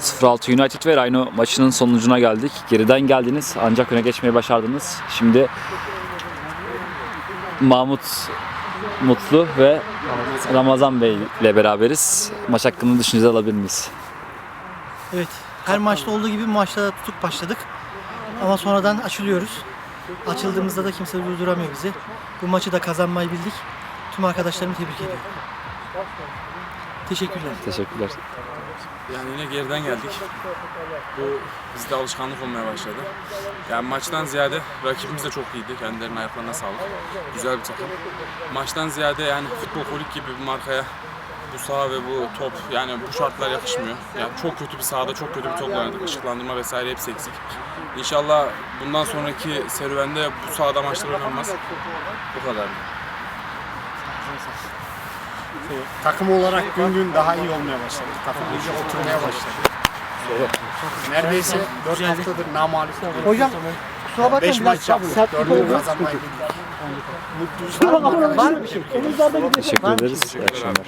06 United ve Rhino maçının sonucuna geldik. Geriden geldiniz ancak öne geçmeyi başardınız. Şimdi Mahmut Mutlu ve Ramazan Bey ile beraberiz. Maç hakkında düşünceler alabilir miyiz? Evet. Her maçta olduğu gibi maçta da tutuk başladık. Ama sonradan açılıyoruz. Açıldığımızda da kimse durduramıyor bizi. Bu maçı da kazanmayı bildik. Tüm arkadaşlarımı tebrik ediyorum. Teşekkürler. Teşekkürler. Yani yine geriden geldik. Bu bizde alışkanlık olmaya başladı. Yani maçtan ziyade rakibimiz de çok iyiydi. Kendilerinin ayaklarına sağlık. Güzel bir takım. Maçtan ziyade yani futbol kolik gibi bir markaya bu saha ve bu top yani bu şartlar yakışmıyor. Yani çok kötü bir sahada çok kötü bir topla oynadık. Işıklandırma vesaire hepsi eksik. İnşallah bundan sonraki serüvende bu sahada maçlar oynanmaz. Bu kadar. Takım olarak gün gün daha iyi olmaya başladık. Takım iyice oturmaya başladı. Neredeyse 4 haftadır namalip. Hocam kusura bakmayın 5 biraz maç yaptık. sertlik 4'ünü oldu. kazanmayı bildik. Mutluyuz. Var mı bir şey? Teşekkür ederiz. İyi akşamlar.